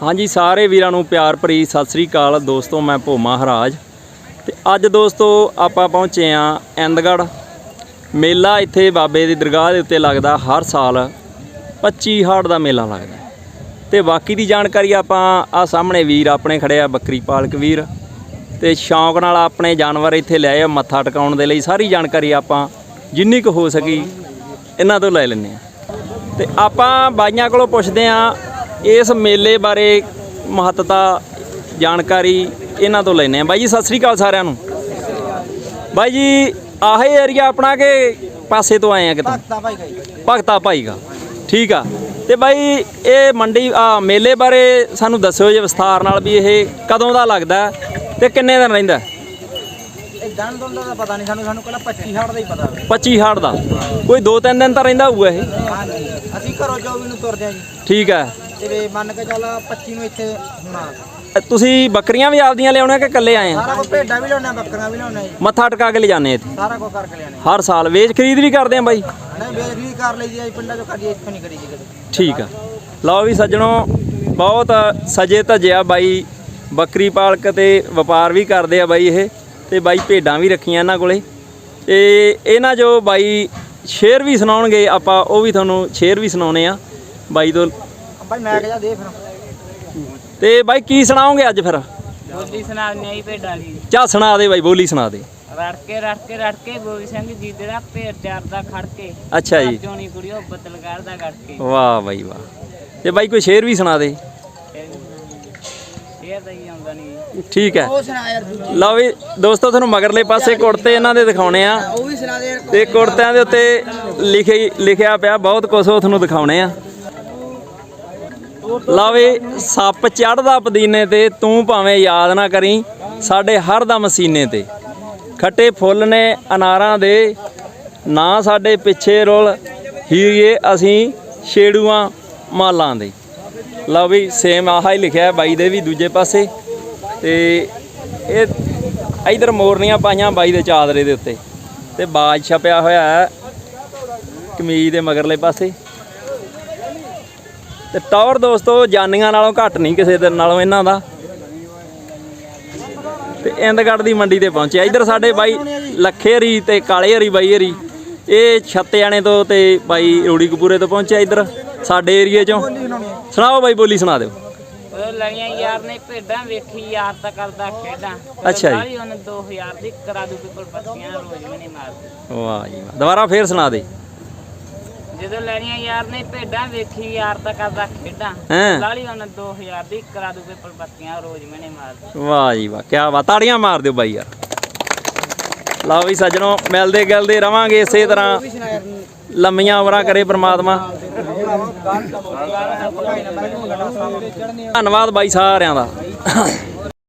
ਹਾਂਜੀ, ਸਾਰੇ ਵੀਰਾਂ ਨੂੰ ਪਿਆਰ ਭਰੀ ਸਤਿ ਸ੍ਰੀ ਅਕਾਲ। ਦੋਸਤੋ, ਮੈਂ ਭੋਮਾ ਹਰਾਜ। ਤੇ ਅੱਜ ਦੋਸਤੋ, ਆਪਾਂ ਪਹੁੰਚੇ ਆ ਇੰਦਗੜ ਮੇਲਾ ਇੱਥੇ ਬਾਬੇ ਦੀ ਦਰਗਾਹ ਦੇ ਉੱਤੇ ਲੱਗਦਾ ਹਰ ਸਾਲ। 25 ਹਾੜ ਦਾ ਮੇਲਾ ਲੱਗਦਾ। ਹੈ। ਤੇ ਬਾਕੀ ਦੀ ਜਾਣਕਾਰੀ ਆਪਾਂ ਆ ਸਾਹਮਣੇ ਵੀਰ, ਆਪਣੇ ਖੜੇ ਆ ਬੱਕਰੀ ਪਾਲਕ ਵੀਰ। ਤੇ ਸ਼ੌਂਕ ਨਾਲ ਆਪਣੇ ਜਾਨਵਰ ਇੱਥੇ ਲੈ ਆ ਮੱਥਾ ਟਿਕਾਉਣ ਦੇ ਲਈ। ਸਾਰੀ ਜਾਣਕਾਰੀ ਆਪਾਂ, ਜਿੰਨੀ ਕੁ ਹੋ ਸਕੀ, ਇਹਨਾਂ ਤੋਂ ਲੈ ਲੈਂਦੇ ਆ ਤੇ ਆਪਾਂ ਬਾਈਆਂ ਕੋਲੋਂ ਪੁੱਛਦੇ ਆ ਇਸ ਮੇਲੇ ਬਾਰੇ ਮਹੱਤਤਾ ਜਾਣਕਾਰੀ ਇਹਨਾਂ ਤੋਂ ਲੈਨੇ ਆ ਬਾਈ ਜੀ ਸਤਿ ਸ੍ਰੀ ਅਕਾਲ ਸਾਰਿਆਂ ਨੂੰ। ਬਾਈ ਜੀ ਆਹੇ ਏਰੀਆ ਆਪਣਾ ਕਿ ਪਾਸੇ ਤੋਂ ਆਏ ਆ ਕਿਤੋਂ? ਭਗਤਾ ਭਾਈ ਗਈ ਭਗਤਾ ਭਾਈ ਦਾ। ਠੀਕ ਆ। ਤੇ ਬਾਈ ਇਹ ਮੰਡੀ ਆ ਮੇਲੇ ਬਾਰੇ ਸਾਨੂੰ ਦੱਸਿਓ ਜੇ ਵਿਸਥਾਰ ਨਾਲ ਵੀ ਇਹ ਕਦੋਂ ਦਾ ਲੱਗਦਾ ਤੇ ਕਿੰਨੇ ਦਿਨ ਰਹਿੰਦਾ? ਇਹ ਗਣ ਦੋਨ ਦਾ ਪਤਾ ਨਹੀਂ ਸਾਨੂੰ ਸਾਨੂੰ ਕੱਲਾ 25 ਹਾੜ ਦਾ ਹੀ ਪਤਾ ਵਾ। 25 ਹਾੜ ਦਾ। ਕੋਈ 2-3 ਦਿਨ ਤਾਂ ਰਹਿੰਦਾ ਹੋਊਗਾ ਇਹ? ਅਸੀਂ ਘਰੋਂ ਜੋ ਵੀ ਨੂੰ ਤੁਰਦੇ ਆ ਜੀ। ਠੀਕ ਹੈ ਤੇ ਮੰਨ ਕੇ ਚੱਲ 25 ਨੂੰ ਇੱਥੇ ਹੋਣਾ ਤੁਸੀਂ ਬੱਕਰੀਆਂ ਵੀ ਆਪਦੀਆਂ ਲਿਆਉਣੀਆਂ ਕਿ ਇਕੱਲੇ ਆਏ ਆ ਸਾਰਾ ਕੁਝ ਭੇਡਾਂ ਵੀ ਲਿਆਉਣਾ ਬੱਕਰੀਆਂ ਵੀ ਲਿਆਉਣਾ ਜੀ। ਮੱਥਾ ਟਿਕਾ ਕੇ ਲਿਜਾਣੇ ਇੱਥੇ? ਸਾਰਾ ਕੁਝ ਕਰਕੇ ਲਿਆਣੇ ਹਰ ਸਾਲ ਵੇਚ ਖਰੀਦ ਵੀ ਕਰਦੇ ਆ ਬਾਈ? ਨਹੀਂ ਵੇਚ ਵੀ ਕਰ ਲਈ ਜੀ ਪਿੰਡਾਂ ਚੋਂ ਕਰੀਏ ਇੱਥੋਂ ਨਹੀਂ ਕਰੀ ਜੀ ਕਦੇ ਠੀਕ ਆ। ਲਓ ਵੀ ਸੱਜਣੋ ਬਹੁਤ ਸਜੇ ਧਜਿਆ ਬਾਈ। ਬੱਕਰੀ ਪਾਲਕ ਤੇ ਵਪਾਰ ਵੀ ਕਰਦੇ ਆ ਬਾਈ ਇਹ ਤੇ ਬਾਈ ਭੇਡਾਂ ਵੀ ਰੱਖੀਆਂ ਇਹਨਾਂ ਕੋਲੇ। ਤੇ ਇਹਨਾਂ ਜੋ ਬਾਈ ਸ਼ੇਰ ਵੀ ਸੁਣਾਉਣਗੇ ਆਪਾਂ ਉਹ ਵੀ ਤੁਹਾਨੂੰ ਸ਼ੇਰ ਵੀ ਸੁਣਾਉਣੇ ਆ। ਬਾਈ ਤੋਂ ਭਾਈ ਮੈਂ ਕਿਹਾ ਦੇ ਫਿਰ। ਤੇ ਬਾਈ ਕੀ ਸੁਣਾਓਗੇ ਅੱਜ ਫਿਰ? ਬੋਲੀ ਸੁਣਾ ਦਿੰਦੇ ਆਈ ਭੇਡਾਂ ਦੀ। ਚਾ ਸੁਣਾ ਦੇ ਬਾਈ ਬੋਲੀ ਸੁਣਾ ਦੇ। ਰੜ ਕੇ ਰੜ ਕੇ ਰੜ ਕੇ ਗੋਬੀ ਸਿੰਘ ਜੀ ਜਿਹੜਾ ਭੇਡ ਚਾਰਦਾ ਖੜ ਕੇ। ਅੱਛਾ ਜੀ। ਜੋਣੀ ਕੁੜੀਓ ਬਦਲ ਕਰਦਾ ਕੱਢ ਕੇ। ਵਾਹ ਬਾਈ ਵਾਹ। ਤੇ ਬਾਈ ਕੋਈ ਸ਼ੇਰ ਵੀ ਸੁਣਾ ਦੇ? ਠੀਕ ਹੈ। ਲਓ ਵੀ ਦੋਸਤੋ ਤੁਹਾਨੂੰ ਮਗਰਲੇ ਪਾਸੇ ਕੁੜਤੇ ਇਹਨਾਂ ਦੇ ਦਿਖਾਉਣੇ ਆ। ਦੇ ਤੇ ਕੁੜਤਿਆਂ ਦੇ ਉੱਤੇ ਲਿਖੇ ਲਿਖਿਆ ਪਿਆ ਬਹੁਤ ਕੁਝ ਉਹ ਤੁਹਾਨੂੰ ਦਿਖਾਉਣੇ ਆ। ਲਾਵੇ ਸੱਪ ਚੜਦਾ ਪਦੀਨੇ ਤੇ, ਤੂੰ ਭਾਵੇਂ ਯਾਦ ਨਾ ਕਰੀ, ਸਾਡੇ ਹਰ ਦਾ ਮਸੀਨੇ ਤੇ। ਖੱਟੇ ਫੁੱਲ ਨੇ ਅਨਾਰਾਂ ਦੇ, ਨਾ ਸਾਡੇ ਪਿੱਛੇ ਰੁਲ, ਹੀਰੀਏ ਅਸੀਂ ਛੇੜੂਆਂ ਮਾਲਾਂ ਦੇ। ਲਓ ਵੀ ਸੇਮ ਆਹ ਹੀ ਲਿਖਿਆ ਹੈ, ਬਾਈ ਦੇ ਵੀ ਦੂਜੇ ਪਾਸੇ। ਤੇ ਇਹ ਇਧਰ ਮੋਰਨੀਆਂ ਪਾਈਆਂ ਬਾਈ ਦੇ ਚਾਦਰੇ ਦੇ ਉੱਤੇ। ਤੇ ਬਾਜ ਛਪਿਆ ਹੋਇਆ ਹੈ ਕਮੀਜ਼ ਦੇ ਮਗਰਲੇ ਪਾਸੇ। ਤੇ ਟੌਰ ਦੋਸਤੋ ਜਾਨੀਆਂ ਨਾਲੋਂ ਘੱਟ ਨਹੀਂ ਕਿਸੇ ਦੇ ਨਾਲੋਂ ਇਹਨਾਂ ਦਾ। ਤੇ ਇੰਦਗੜ ਦੀ ਮੰਡੀ ਤੇ ਪਹੁੰਚਿਆ ਇਧਰ ਸਾਡੇ ਬਾਈ ਲੱਖੇ ਹਰੀ ਤੇ ਕਾਲੇ ਹਰੀ ਬਾਈ ਹਰੀ ਇਹ ਛੱਤਿਆਣੇ ਤੋਂ ਤੇ ਬਾਈ ਰੋੜੀ ਕਪੂਰੇ ਤੋਂ ਪਹੁੰਚਿਆ ਇਧਰ ਸਾਡੇ ਏਰੀਏ ਚੋਂ। ਸੁਣਾਓ ਬਾਈ ਬੋਲੀ ਸੁਣਾ ਦਿਓ। ਲੜੀਆਂ ਯਾਰ ਨੇ ਭੇਡਾਂ ਵੇਖੀ ਯਾਰ ਤਾਂ ਕਰਦਾ ਖੇਡਾਂ। ਅੱਛਾ ਜੀ। ਉਹਨੇ 2000 ਦੀ ਕਰਾ ਦੂ ਪੇਪਰ ਪੱਤੀਆਂ ਰੋਜ਼ ਮੈਨੇ ਮਾਰ ਵਾਹ ਜੀ ਵਾਹ। ਦੁਬਾਰਾ ਫੇਰ ਸੁਣਾ ਦੇ। ਜਦੋਂ ਲੜੀਆਂ ਯਾਰ ਨੇ ਭੇਡਾਂ ਵੇਖੀ ਯਾਰ ਤਾਂ ਕਰਦਾ ਖੇਡਾਂ। ਹੈਂ? ਲਾਲੀ ਉਹਨੇ 2000 ਦੀ ਕਰਾ ਦੂ ਪੇਪਰ ਪੱਤੀਆਂ ਰੋਜ਼ ਮੈਨੇ ਮਾਰ ਵਾਹ ਜੀ ਵਾਹ ਕੀ ਬਾਤ ਤਾੜੀਆਂ ਮਾਰ ਦਿਓ ਬਾਈ ਯਾਰ। ਲਓ ਵੀ ਸੱਜਣੋ ਮਿਲਦੇ ਗਿਲਦੇ ਰਵਾਂਗੇ ਇਸੇ ਤਰ੍ਹਾਂ। ਲੰਮੀਆਂ ਉਮਰਾਂ ਕਰੇ ਪ੍ਰਮਾਤਮਾ। ਧੰਨਵਾਦ ਬਾਈ ਸਾਰਿਆਂ ਦਾ।